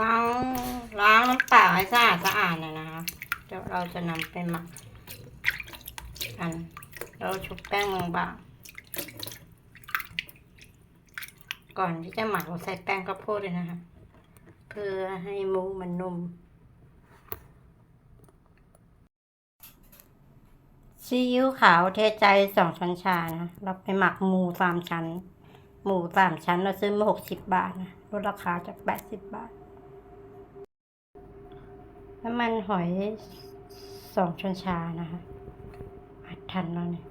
ล้างล้างน้ำเปล่าให้สะอาดสะอาดหน่อยนะคะเดี๋ยวเราจะนำไปหมักกันเราชุบแป้งบางๆก่อนที่จะหมักเราใส่แป้งข้าวโพดเลยนะคะ เพื่อให้มูมันนุ่มซีอิ๊วขาวเทใจสองช้อนชานะเราไปหมักหมูสามชั้น หมูสามชั้นเราซื้อมาหกสิบบาทนะลดราคาจากแปดสิบบาท น้ำมันหอยสองช้อนชานะคะอัดทันแล้วเนี่ย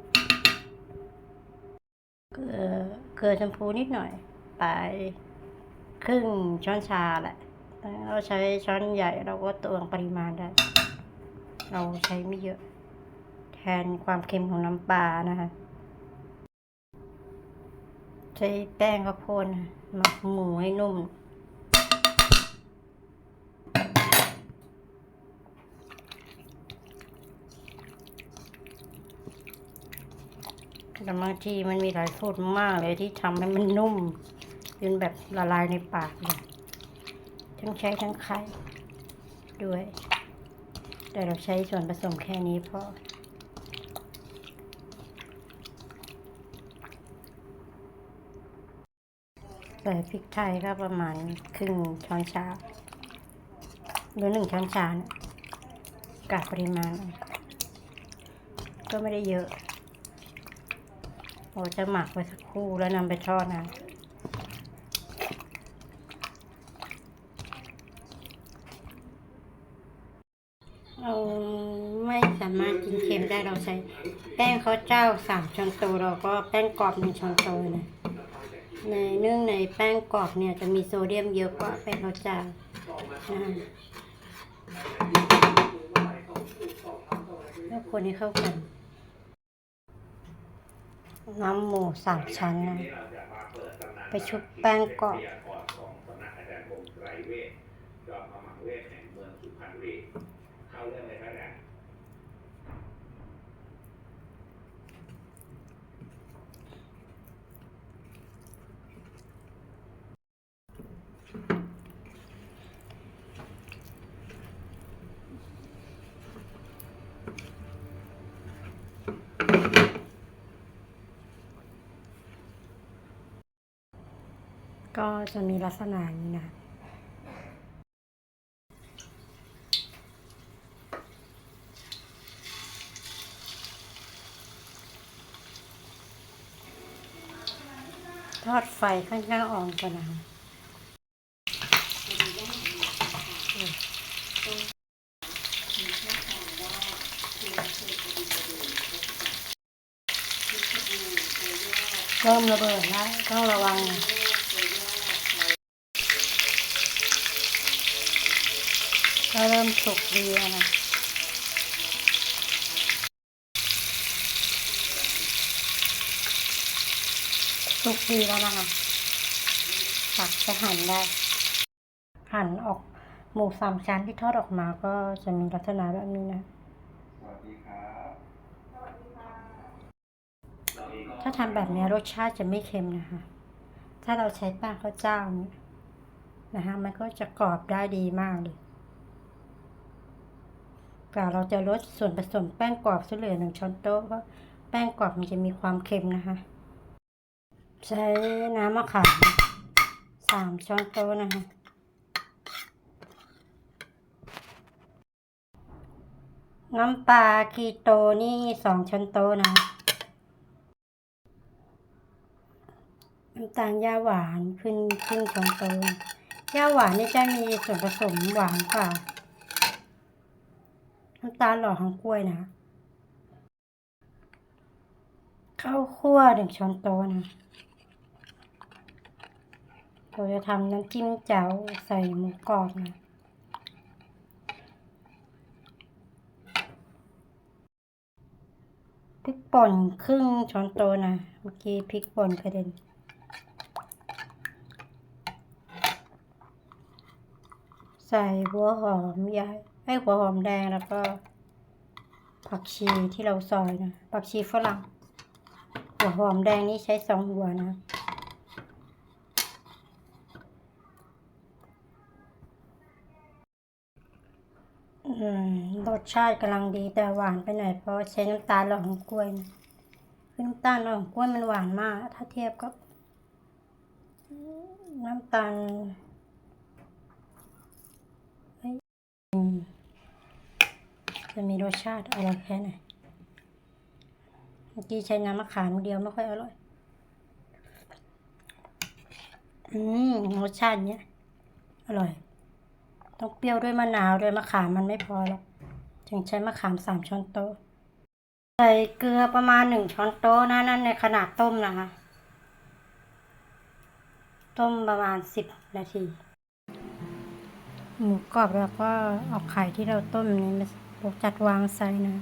เกลือเกลือชมพูนิดหน่อย ไปครึ่งช้อนชาแหละ เราใช้ช้อนใหญ่เราก็ตวงปริมาณได้ เราใช้ไม่เยอะ แทนความเค็มของน้ำปลานะคะ ใช้แป้งข้าวโพดนหมักหมูให้นุ่ม แต่บางทีมันมีหลายสูตรมากเลยที่ทำให้มันนุ่มจนแบบละลายในปากเลยทั้งใช้ทั้งไข่ด้วย แต่เราใช้ส่วนผสมแค่นี้พอใส่พริกไทยก็ประมาณครึ่งช้อนชาหรือหนึ่งช้อนชานะกะปริมาณ ก็ไม่ได้เยอะ เราจะหมักไว้สักครู่แล้วนำไปทอดนะเราไม่สามารถกินเค็มได้เราใช้แป้งข้าวเจ้าสามช้อนโต๊ะเราก็แป้งกรอบหนึ่งช้อนโต๊ะนะในเนื่องในแป้งกรอบเนี่ยจะมีโซเดียมเยอะกว่าแป้งข้าวเจ้าแล้วคนให้เข้ากัน น้ำหมูสามชั้นนะไปชุบแป้งก่อบของสำนักาจารย์คงไตรเวทจอมขมังเวทแห่งเมืองสุพรรณบุรีเข้าเรื่องเลยครับอาจารย์ ก็จะมีลักษณะอย่างนี้นะทอดไฟค่อนข้างอ่อนก่อนะคะเริ่มระเบิดแล้วต้องระวังนะ ก็เริ่มสุกดีแล้วนะสุกดีแล้วนะคะตักจะหั่นได้ หั่นออกหมูสามชั้นที่ทอดออกมาก็จะมีลักษณะแบบนี้นะสวัสดีครับถ้าทำแบบนี้รสชาติจะไม่เค็มนะคะ ถ้าเราใช้แป้งข้าวเจ้าเนี่ยนะคะมันก็จะกรอบได้ดีมากเลย กว่าเราจะลดส่วนผสมแป้งกรอบซะเหลือหนึ่งช้อนโต๊ะเพราะแป้งกรอบมันจะมีความเค็มนะคะ ใช้น้ำมะขามสามช้อนโต๊ะนะคะน้ำปลาคีโตนี่สองช้อนโต๊ะนะ น้ำตาลย่าหวานขึ้นครึ่งช้อนโต๊ะย่าหวานนี่จะมีส่วนผสมหวานกว่า น้ำตาลหล่อของกล้วยนะ ข้าวคั่วหนึ่งช้อนโต๊ะนะเราจะทำน้ำจิ้มแจ่วใส่หมูกรอบนะพริกป่นครึ่งช้อนโต๊ะนะ เมื่อกี้พริกป่นกระเด็นใส่หัวหอมใหญ่ ให้หัวหอมแดงแล้วก็ ผักชีที่เราซอยนะผักชีฝรั่ง หัวหอมแดงนี่ใช้สองหัวนะ รสชาติกำลังดีแต่หวานไปหน่อยเพราะใช้น้ำตาลหล่อของกล้วยนะคือน้ำตาลหล่อของกล้วยมันหวานมาก ถ้าเทียบกับน้ำตาลเฮ้ยอืม จะมีรสชาติอร่อยแค่ไหนเมื่อกี้ใช้น้ำมะขามเดียวไม่ค่อยอร่อย อืมรสชาติเนี้ยอร่อย ต้องเปรี้ยวด้วยมะนาวด้วยมะขามมันไม่พอหรอกจึงใช้มะขามสามช้อนโต๊ะ ใส่เกลือประมาณหนึ่งช้อนโต๊ะนะนั่นในขนาดต้มนะคะ ต้มประมาณสิบนาที หมูกรอบแล้วก็เอาไข่ที่เราต้มนี้มา จัดวางใส่นะ